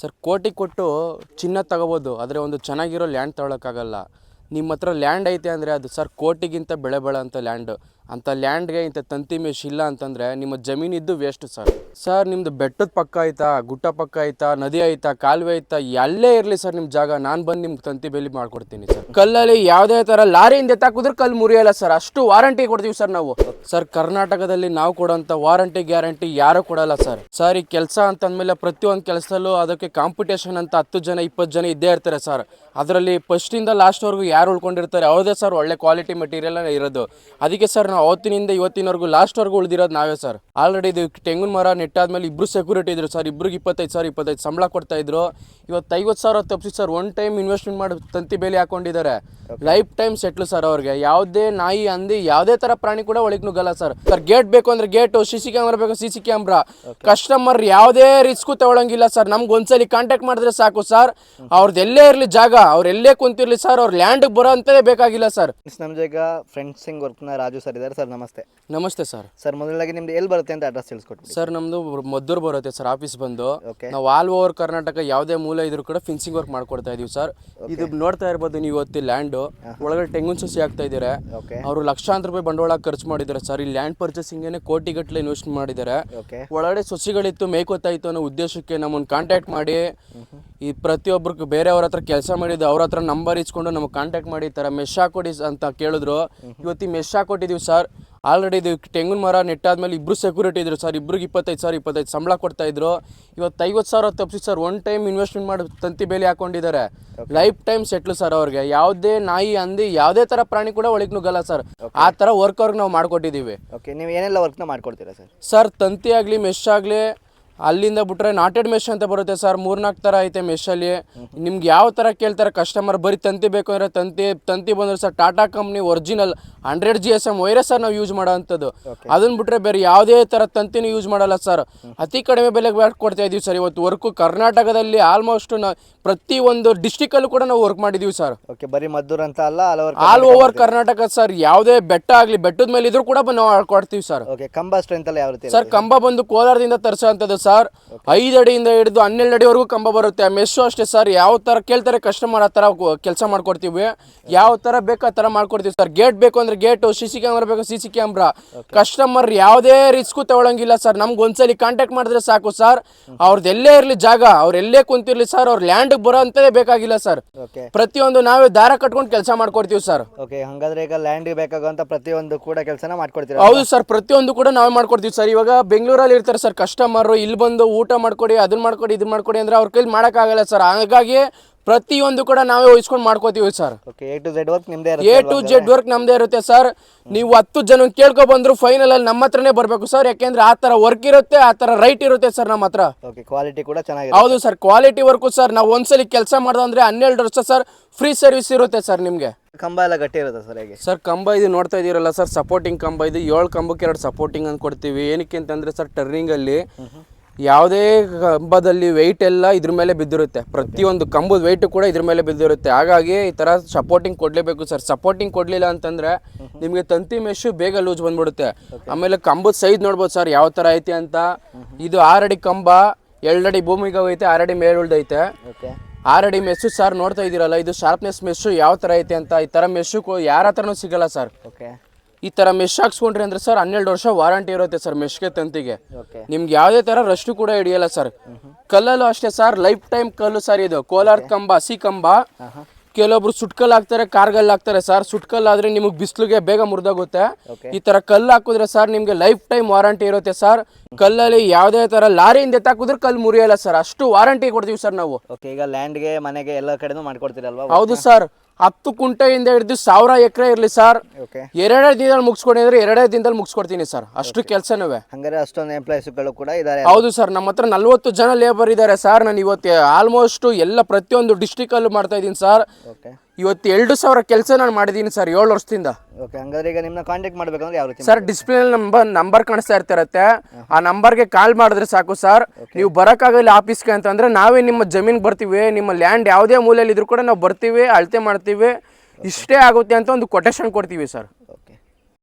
Sir, ಕೋಟಿ ಕೊಟ್ಟು ಚಿನ್ನ ತಗೋಬೋದು, ಆದರೆ ಒಂದು ಚೆನ್ನಾಗಿರೋ ಲ್ಯಾಂಡ್ ತಗೊಳಕ್ಕಾಗಲ್ಲ. ನಿಮ್ಮ ಹತ್ರ ಲ್ಯಾಂಡ್ ಐತೆ ಅಂದರೆ ಅದು, ಸರ್, ಕೋಟಿಗಿಂತ ಬೆಳೆ ಬಾಳೋಂಥ ಲ್ಯಾಂಡ್ ಅಂಥ ಲ್ಯಾಂಡ್ಗೆ ಇಂಥ ತಂತಿ ಮೇಷ್ ಇಲ್ಲ ಅಂತಂದರೆ ನಿಮ್ಮ ಜಮೀನಿದ್ದು ವೇಸ್ಟ್ ಸರ್ ಸರ್ ನಿಮ್ಮದು ಬೆಟ್ಟದ ಪಕ್ಕ ಆಯ್ತಾ ಗುಟ್ಟ ಪಕ್ಕ ಆಯ್ತಾ ನದಿ ಆಯ್ತಾ ಕಾಲುವೆ ಆಯ್ತಾ ಎಲ್ಲೇ ಇರಲಿ ಸರ್ ನಿಮ್ಮ ಜಾಗ. ನಾನು ಬಂದು ನಿಮ್ಗೆ ತಂತಿ ಬೇಲಿ ಮಾಡ್ಕೊಡ್ತೀನಿ ಸರ್ ಕಲ್ಲಲ್ಲಿ ಯಾವುದೇ ಥರ ಲಾರಿಯಿಂದ ಎತ್ತಾಕಿದ್ರೆ ಕಲ್ಲು ಮುರಿಯಲ್ಲ ಸರ್ ಅಷ್ಟು ವಾರಂಟಿ ಕೊಡ್ತೀವಿ ಸರ್ ನಾವು. ಸರ್ ಕರ್ನಾಟಕದಲ್ಲಿ ನಾವು ಕೊಡೋಂಥ ವಾರಂಟಿ ಗ್ಯಾರಂಟಿ ಯಾರೂ ಕೊಡಲ್ಲ ಸರ್ ಸರ್ ಈ ಕೆಲಸ ಅಂತಂದಮೇಲೆ ಪ್ರತಿಯೊಂದು ಕೆಲಸದಲ್ಲೂ ಅದಕ್ಕೆ ಕಾಂಪಿಟೇಷನ್ ಅಂತ ಹತ್ತು ಜನ, ಇಪ್ಪತ್ತು ಜನ ಇದ್ದೇ ಇರ್ತಾರೆ ಸರ್ ಅದರಲ್ಲಿ ಫಸ್ಟಿಂದ ಲಾಸ್ಟ್ವರೆಗೂ ಯಾರು ಉಳ್ಕೊಂಡಿರ್ತಾರೆ? ಅವ್ರದೇ ಸರ್ ಒಳ್ಳೆ ಕ್ವಾಲಿಟಿ ಮೆಟೀರಿಯಲ್ ಇರೋದು. ಅದಕ್ಕೆ ಸರ್ ನಾವು ಅವತ್ತಿನಿಂದ ಇವತ್ತಿನವರೆಗೂ ಲಾಸ್ಟ್ವರೆಗೂ ಉಳಿದಿರೋದು ನಾವೇ ಸರ್ ಆಲ್ರೆಡಿ ಇದು ತೆಂಗಿನ ಮರ ನೆಟ್ಟಾದ್ಮೇಲೆ ಇಬ್ಬರು ಸೆಕ್ಯೂರಿಟಿ ಇದ್ರು ಸರ್ ಇಬ್ರಿಗೆ ಇಪ್ಪತ್ತೈದು ಸಾವಿರ ಇಪ್ಪತ್ತೈದು ಸಂಬಳ ಕೊಡ್ತಾ ಇದ್ರು. ಇವತ್ತು ಐವತ್ತು ಸಾವಿರ ತಪ್ಪಿಸಿ ಸರ್ ಒನ್ ಟೈಮ್ ಇನ್ವೆಸ್ಟ್ಮೆಂಟ್ ಮಾಡಿ ತಂತಿ ಬೇಲಿ ಹಾಕೊಂಡಿದ್ದಾರೆ. ಲೈಫ್ ಟೈಮ್ ಸೆಟ್ಲು ಸರ್ ಅವ್ರಿಗೆ. ಯಾವುದೇ ನಾಯಿ ಅಂದಿ ಯಾವುದೇ ತರ ಪ್ರಾಣಿ ಕೂಡ ಒಳಗೆ ನುಗ್ಗಲ್ಲ ಸರ್ ಸರ್ ಗೇಟ್ ಬೇಕು ಅಂದ್ರೆ ಗೇಟು ಸಿ ಸಿ ಕ್ಯಾಮ್ರಾ ಬೇಕು ಸಿ ಸಿ ಕ್ಯಾಮ್ರಾ ಕಸ್ಟಮರ್ ಯಾವುದೇ ರಿಸ್ಕು ತಗೊಳಂಗಿಲ್ಲ ಸರ್ ನಮ್ಗೆ ಒಂದ್ಸಲಿ ಕಾಂಟ್ಯಾಕ್ಟ್ ಮಾಡಿದ್ರೆ ಸಾಕು ಸರ್ ಅವ್ರದ್ದು ಎಲ್ಲೇ ಇರಲಿ ಜಾಗ ಅವ್ರು ಎಲ್ಲೇ ಕುಂತಿರ್ಲಿ ಸರ್ ಅವ್ರ ಲ್ಯಾಂಡ್ಗೆ ಬರೋ ಅಂತಲೇ ಬೇಕಾಗಿಲ್ಲ ಸರ್ ನಮ್ಮ ಜಾಗ ಫ್ರೆಂಡ್ಸಿಂಗ್ ವರ್ಕ್ನ ರಾಜು ಸರ್ ಇದ್ದಾರೆ ಸರ್ ನಮಸ್ತೆ. ನಮಸ್ತೆ ಸರ್. ಸರ್ ಮೊದಲಾಗಿ ನಿಮ್ದು ಎಲ್ಲಿ ಬರುತ್ತೆ ಅಂತ ಅಡ್ರೆಸ್ ತಿಳಿಸ್ಕೊಟ್ಬಿಡಿ. ಸರ್ ನಮ್ದು ಮದ್ದೂರು ಬರುತ್ತೆ ಸರ್ ಆಫೀಸ್ ಬಂದು. ನಾವು ಆಲ್ ಓವರ್ ಕರ್ನಾಟಕ ಯಾವುದೇ ಮೂಲೆ ಇದ್ರೂ ಕೂಡ ಫಿನ್ಸಿಂಗ್ ವರ್ಕ್ ಮಾಡ್ಕೊಡ್ತಾ ಇದೀವಿ ಸರ್. ಇದು ನೋಡ್ತಾ ಇರ್ಬೋದು ನೀವು ಇವತ್ತು ಲ್ಯಾಂಡು ಒಳಗಡೆ ತೆಂಗಿನ ಸಸಿ ಆಗ್ತಾ ಇದ್ದಾರೆ? ಓಕೆ ಅವರು ಲಕ್ಷಾಂತರ ರೂಪಾಯಿ ಬಂಡವಾಳ ಖರ್ಚು ಮಾಡಿದ್ದಾರೆ ಸರ್. ಈ ಲ್ಯಾಂಡ್ ಪರ್ಚೇಸಿಂಗೇನೆ ಕೋಟಿಗಟ್ಟಲೆ ಇನ್ವೆಸ್ಟ್ ಮಾಡಿದ್ದಾರೆ. ಓಕೆ ಒಳಗಡೆ ಸಸಿಗಳಿತ್ತು ಮೇಯ್ಕೋತಾ ಇತ್ತು ಅನ್ನೋ ಉದ್ದೇಶಕ್ಕೆ ನಮ್ಮನ್ನು ಕಾಂಟ್ಯಾಕ್ಟ್ ಮಾಡಿ. ಈ ಪ್ರತಿಯೊಬ್ಬರಿಗೂ ಬೇರೆಯವ್ರ ಹತ್ರ ಕೆಲಸ ಮಾಡಿದ್ದು ಅವ್ರ ಹತ್ರ ನಂಬರ್ ಇಸ್ಕೊಂಡು ನಮಗೆ ಕಾಂಟ್ಯಾಕ್ಟ್ ಮಾಡಿ ಈ ಥರ ಮೆಶ್ ಹಾಕೊಡಿ ಅಂತ ಕೇಳಿದ್ರು. ಇವತ್ತು ಮೆಶ್ ಹಾಕೊಟ್ಟಿದ್ದೀವಿ ಸರ್ ಆಲ್ರೆಡಿ ಇದು ತೆಂಗಿನ ಮರ ನೆಟ್ಟಾದ್ಮೇಲೆ ಇಬ್ಬರು ಸೆಕ್ಯೂರಿಟಿ ಇದ್ರು ಸರ್ ಇಬ್ರಿಗೆ ಇಪ್ಪತ್ತೈದು ಸಾವಿರ ಇಪ್ಪತ್ತೈದು ಸಂಬಳ ಕೊಡ್ತಾ ಇದ್ರು. ಇವತ್ತು ಐವತ್ತು ಸಾವಿರ ತಪ್ಪಿಸಿ ಸರ್ ಒನ್ ಟೈಮ್ ಇನ್ವೆಸ್ಟ್ಮೆಂಟ್ ಮಾಡಿ ತಂತಿ ಬೇಲಿ ಹಾಕೊಂಡಿದ್ದಾರೆ. ಲೈಫ್ ಟೈಮ್ ಸೆಟ್ಲ್ ಸರ್ ಅವ್ರಿಗೆ. ಯಾವುದೇ ನಾಯಿ ಅಂದಿ ಯಾವುದೇ ಥರ ಪ್ರಾಣಿ ಕೂಡ ಒಳಗೆ ನುಗ್ಗಲ್ಲ ಸರ್ ಆ ಥರ ವರ್ಕ್ ಅವ್ರಿಗೆ ನಾವು ಮಾಡ್ಕೊಟ್ಟಿದ್ದೀವಿ ಓಕೆ ನೀವು ಏನೆಲ್ಲ ವರ್ಕ್ನ ಮಾಡ್ಕೊಡ್ತೀರಾ ಸರ್ ಸರ್ ತಂತಿ ಆಗಲಿ ಮೆಶ್ ಆಗಲಿ ಅಲ್ಲಿಂದ ಬಿಟ್ರೆ ನಾಟೆಡ್ ಮೆಶ್ ಅಂತ ಬರುತ್ತೆ ಸರ್. ಮೂರ್ನಾಲ್ಕು ಥರ ಐತೆ ಮೆಶಲ್ಲಿ ನಿಮ್ಗೆ ಯಾವ ಥರ ಕೇಳ್ತಾರೆ ಕಸ್ಟಮರ್ ಬರೀ ತಂತಿ ಬೇಕು ಅಂದರೆ ತಂತಿ ತಂತಿ ಬಂದ್ರೆ sir Tata company original hundred G S M wires sir ನಾವು ಯೂಸ್ ಮಾಡೋ ಅಂಥದ್ದು ಅದನ್ನ ಬಿಟ್ರೆ ಬೇರೆ ಯಾವುದೇ ಥರ ತಂತಿನೂ ಯೂಸ್ ಮಾಡಲ್ಲ ಸರ್. ಅತಿ ಕಡಿಮೆ ಬೆಲೆಗೆ ಬ್ಯಾಟ್ ಕೊಡ್ತಾ ಇದೀವಿ ಸರ್ ಇವತ್ತು. ವರ್ಕು ಕರ್ನಾಟಕದಲ್ಲಿ ಆಲ್ಮೋಸ್ಟ್ ನಾವು ಪ್ರತಿ ಒಂದು ಡಿಸ್ಟಿಕಲ್ಲೂ ಕೂಡ ನಾವು ವರ್ಕ್ ಮಾಡಿದ್ದೀವಿ ಸರ್. ಓಕೆ ಬರೀ ಮದ್ದೂರ್ ಅಂತ ಅಲ್ಲ all over all over Karnataka sir. ಯಾವುದೇ ಬೆಟ್ಟ ಆಗಲಿ ಬೆಟ್ಟದ ಮೇಲೆ ಇದ್ರೂ ಕೂಡ ನಾವು ಕೊಡ್ತೀವಿ ಸರ್. ಓಕೆ ಕಂಬ ಸ್ಟ್ರೆಂತ್ ಯಾವ ರೀತಿ ಸರ್ ಕಂಬ ಬಂದು ಕೋಲಾರದಿಂದ ತರಿಸೋಂಥದ್ದು ಸರ್. ಐದು ಅಡಿಯಿಂದ ಹಿಡಿದು ಹನ್ನೆರಡು ಅಡಿವರೆಗೂ ಕಂಬ ಬರುತ್ತೆ. ಮೆಸ್ಸು ಅಷ್ಟೇ ಸರ್. ಯಾವ ಥರ ಕೇಳ್ತಾರೆ ಕಸ್ಟಮರ್ ಆ ಥರ ಕೆಲಸ ಮಾಡ್ಕೊಡ್ತೀವಿ. ಯಾವ ಥರ ಬೇಕು ಆ ಥರ ಮಾಡ್ಕೊಡ್ತೀವಿ ಸರ್. ಗೇಟ್ ಬೇಕು ಅಂದ್ರೆ ಗೇಟು ಸಿ ಸಿ ಕ್ಯಾಮ್ರಾ ಬೇಕು ಸಿ ಸಿ ಕ್ಯಾಮ್ರಾ ಕಸ್ಟಮರ್ ಯಾವುದೇ ರಿಸ್ಕು ತಗೊಳಂಗಿಲ್ಲ ಸರ್. ನಮ್ಗೆ ಒಂದ್ಸಲಿ ಕಾಂಟ್ಯಾಕ್ಟ್ ಮಾಡಿದ್ರೆ ಸಾಕು ಸರ್. ಅವ್ರದ್ದು ಎಲ್ಲೇ ಇರಲಿ ಜಾಗ ಅವ್ರು ಎಲ್ಲೇ ಕುಂತಿರ್ಲಿ ಸರ್ ಅವ್ರ ಲ್ಯಾಂಡ್ಗೆ ಬರೋ ಅಂತದೇ ಬೇಕಾಗಿಲ್ಲ ಸರ್. ಪ್ರತಿಯೊಂದು ನಾವೇ ದಾರ ಕಟ್ಕೊಂಡು ಕೆಲಸ ಮಾಡ್ಕೊಡ್ತೀವಿ ಸರ್. ಓಕೆ ಹಂಗಾದ್ರೆ ಈಗ ಲ್ಯಾಂಡ್ ಬೇಕಾಗುವಂತ ಪ್ರತಿಯೊಂದು ಕೂಡ ಕೆಲಸನ ಮಾಡ್ಕೊಡ್ತೀವಿ ಹೌದು ಸರ್. ಪ್ರತಿಯೊಂದು ಕೂಡ ನಾವೇ ಮಾಡ್ಕೊಡ್ತೀವಿ ಸರ್. ಇವಾಗ ಬೆಂಗಳೂರಲ್ಲಿ ಇರ್ತಾರೆ ಸರ್ ಕಸ್ಟಮರ್ ಇಲ್ಲಿ ಬಂದು ಊಟ ಮಾಡ್ಕೊಡಿ ಅದನ್ನ ಮಾಡ್ಕೊಡಿ ಇದನ್ನ ಮಾಡ್ಕೊಡಿ ಅಂದ್ರೆ ಅವ್ರ ಕೈಲಿ ಮಾಡೋಕ್ಕಾಗಲ್ಲ ಸರ್ ಹಾಗಾಗಿ ಪ್ರತಿಯೊಂದು ಕೂಡ ನಾವೇ ವಹಿಸ್ಕೊಂಡು ಮಾಡ್ಕೋತೀವಿ sir okay A to Z work ನಿಮ್ಮದೇ ಎ ಟು ಜೆಡ್ ವರ್ಕ್ ನಮ್ದೇ ಇರುತ್ತೆ ಸರ್ ನೀವು ಹತ್ತು ಜನ ಕೇಳ್ಕೊ ಬಂದ್ರು ಫೈನಲ್ ಅಲ್ಲಿ ನಮ್ಮ ಹತ್ರನೇ ಬರಬೇಕು ಸರ್ ಯಾಕೆಂದ್ರೆ ಆ ತರ ವರ್ಕ್ ಇರುತ್ತೆ ಆ ತರ ರೈಟ್ ಇರುತ್ತೆ ಸರ್ ನಮ್ಮ ಹತ್ರ. ಓಕೆ ಕ್ವಾಲಿಟಿ ಕೂಡ ಚೆನ್ನಾಗಿದೆ ಹೌದು ಸರ್ ಕ್ವಾಲಿಟಿ ವರ್ಕು ಸರ್ ನಾವು ಒಂದ್ಸಲಿ ಕೆಲಸ ಮಾಡೋದಂದ್ರೆ ಹನ್ನೆರಡು ವರ್ಷ ಸರ್ ಫ್ರೀ ಸರ್ವಿಸ್ ಇರುತ್ತೆ ಸರ್ ನಿಮಗೆ. ಕಂಬ ಎಲ್ಲ ಗಟ್ಟಿ ಇರುತ್ತೆ ಸರ್ ಹೇಗೆ? ಸರ್ ಕಂಬ ಇದು ನೋಡ್ತಾ ಇದೀರಲ್ಲ ಸರ್ ಸಪೋರ್ಟಿಂಗ್ ಕಂಬ ಇದು ಏಳು ಕಂಬಕ್ಕೆ ಎರಡು ಸಪೋರ್ಟಿಂಗ್ ಅಂತ ಕೊಡ್ತೀವಿ. ಏನಕ್ಕೆ ಅಂತಂದ್ರೆ ಸರ್ ಟರ್ನಿಂಗಲ್ಲಿ ಯಾವುದೇ ಕಂಬದಲ್ಲಿ ವೆಯ್ಟ್ ಎಲ್ಲ ಇದ್ರ ಮೇಲೆ ಬಿದ್ದಿರುತ್ತೆ. ಪ್ರತಿಯೊಂದು ಕಂಬದ ವೆಯ್ಟ್ ಕೂಡ ಇದ್ರ ಮೇಲೆ ಬಿದ್ದಿರುತ್ತೆ. ಹಾಗಾಗಿ ಈ ಥರ ಸಪೋರ್ಟಿಂಗ್ ಕೊಡಲೇಬೇಕು ಸರ್ ಸಪೋರ್ಟಿಂಗ್ ಕೊಡಲಿಲ್ಲ ಅಂತಂದ್ರೆ ನಿಮಗೆ ತಂತಿ ಮೆಶು ಬೇಗ ಲೂಸ್ ಬಂದ್ಬಿಡುತ್ತೆ. ಆಮೇಲೆ ಕಂಬದ ಸೈಜ್ ನೋಡ್ಬೋದು ಸರ್ ಯಾವ ಥರ ಐತೆ ಅಂತ. ಇದು ಆರಡಿ ಕಂಬ ಎರಡಡಿ ಭೂಮಿಗೆ ಐತೆ ಆರಡಿ ಮೇಲುಳ್ದೈತೆ ಓಕೆ ಆರಡಿ ಮೆಸ್ಸು ಸರ್ ನೋಡ್ತಾ ಇದ್ದೀರಲ್ಲ ಇದು ಶಾರ್ಪ್ನೆಸ್ ಮೆಸ್ಸು ಯಾವ ಥರ ಐತೆ ಅಂತ. ಈ ಥರ ಮೆಸ್ಸು ಯಾರ ಹತ್ರನೂ ಸಿಗಲ್ಲ ಸರ್ ಓಕೆ ಈ ಥರ ಮೆಶ್ ಹಾಕ್ಸ್ಕೊಂಡ್ರಿ ಅಂದ್ರೆ ಸರ್ ಹನ್ನೆರಡು ವರ್ಷ ವಾರಂಟಿ ಇರುತ್ತೆ ಸರ್ ಮೆಶ್ಗೆ ತಂತಿಗೆ. ನಿಮ್ಗೆ ಯಾವುದೇ ಥರ ರಷ್ಟು ಕೂಡ ಹಿಡಿಯಲ್ಲ ಸರ್ ಕಲ್ಲಲ್ಲೂ ಅಷ್ಟೇ ಸರ್ ಲೈಫ್ ಟೈಮ್ ಕಲ್ಲು ಸರ್ ಇದು. ಕೋಲಾರ ಕಂಬ ಹಸಿ ಕಂಬ. ಕೆಲವೊಬ್ರು ಸುಟ್ಕಲ್ ಹಾಕ್ತಾರೆ ಕಾರ್ಗಲ್ ಹಾಕ್ತಾರೆ ಸರ್ ಸುಟ್ಕಲ್ ಆದ್ರೆ ನಿಮಗೆ ಬಿಸಿಲಿಗೆ ಬೇಗ ಮುರಿದೋಗುತ್ತೆ. ಈ ತರ ಕಲ್ಲು ಹಾಕಿದ್ರೆ ಸರ್ ನಿಮ್ಗೆ ಲೈಫ್ ಟೈಮ್ ವಾರಂಟಿ ಇರುತ್ತೆ ಸರ್ ಕಲ್ಲಲ್ಲಿ ಯಾವುದೇ ತರ ಲಾರಿಯಿಂದ ಎತ್ತಾಕಿದ್ರೆ ಕಲ್ಲು ಮುರಿಯಲ್ಲ ಸರ್ ಅಷ್ಟು ವಾರಂಟಿ ಕೊಡ್ತೀವಿ ಸರ್ ನಾವು. ಈಗ ಲ್ಯಾಂಡ್ಗೆ ಮನೆಗೆ ಎಲ್ಲ ಕಡೆನೂ ಮಾಡ್ಕೊಡ್ತೀರಲ್ವಾ? ಹೌದು ಸರ್ ಹತ್ತು ಕುಂಟೆಯಿಂದ ಹಿಡಿದು ಸಾವಿರ ಎಕರೆ ಇರಲಿ ಸರ್. ಎರಡೇ ದಿನದಲ್ಲಿ ಮುಗಿಸ್ಕೊಂಡಿದ್ರೆ ಎರಡೇ ದಿನದಲ್ಲಿ ಮುಗಿಸ್ಕೊಡ್ತೀನಿ ಸರ್. ಅಷ್ಟು ಕೆಲಸನೂ. ಹಂಗಾರೆ ಅಷ್ಟೊಂದು ಎಂಪ್ಲಾಯೀಸ್ಗಳು ಕೂಡ ಇದ್ದಾರೆ ಹೌದು ಸರ್ ನಮ್ಮ ಹತ್ರ ನಲ್ವತ್ತು ಜನ ಲೇಬರ್ ಇದ್ದಾರೆ ಸರ್. ನಾನು ಇವತ್ತು ಆಲ್ಮೋಸ್ಟ್ ಎಲ್ಲ ಪ್ರತಿಯೊಂದು ಡಿಸ್ಟಿಕಲ್ಲೂ ಮಾಡ್ತಾ ಇದ್ದೀನಿ ಸರ್. ಓಕೆ ಇವತ್ತು ಎರಡು ಸಾವಿರ ಕೆಲಸ ನಾನು ಮಾಡಿದ್ದೀನಿ ಸರ್ ಏಳು ವರ್ಷದಿಂದ. ಓಕೆ ಹಂಗಾದ್ರೆ ಈಗ ನಿಮ್ಮನ್ನ ಕಾಂಟ್ಯಾಕ್ಟ್ ಮಾಡ್ಬೇಕಂದ್ರೆ ಯಾವ ರೀತಿ ಸರ್ ಡಿಸ್ಪ್ಲೇ ನಂಬರ್ ನಂಬರ್ ಕಾಣಿಸ್ತಾ ಇರ್ತಿರತ್ತೆ. ಆ ನಂಬರ್ಗೆ ಕಾಲ್ ಮಾಡಿದ್ರೆ ಸಾಕು ಸರ್. ನೀವು ಬರೋಕ್ಕಾಗಲ್ಲ ಆಫೀಸ್ಗೆ ಅಂತಂದ್ರೆ ನಾವೇ ನಿಮ್ಮ ಜಮೀನ್ಗೆ ಬರ್ತೀವಿ ನಿಮ್ಮ ಲ್ಯಾಂಡ್ ಯಾವುದೇ ಮೂಲೆಯಲ್ಲಿ ಇದ್ರೂ ಕೂಡ ನಾವು ಬರ್ತೀವಿ ಅಳತೆ ಮಾಡ್ತೀವಿ ಇಷ್ಟೇ ಆಗುತ್ತೆ ಅಂತ ಒಂದು ಕೊಟೇಶನ್ ಕೊಡ್ತೀವಿ ಸರ್.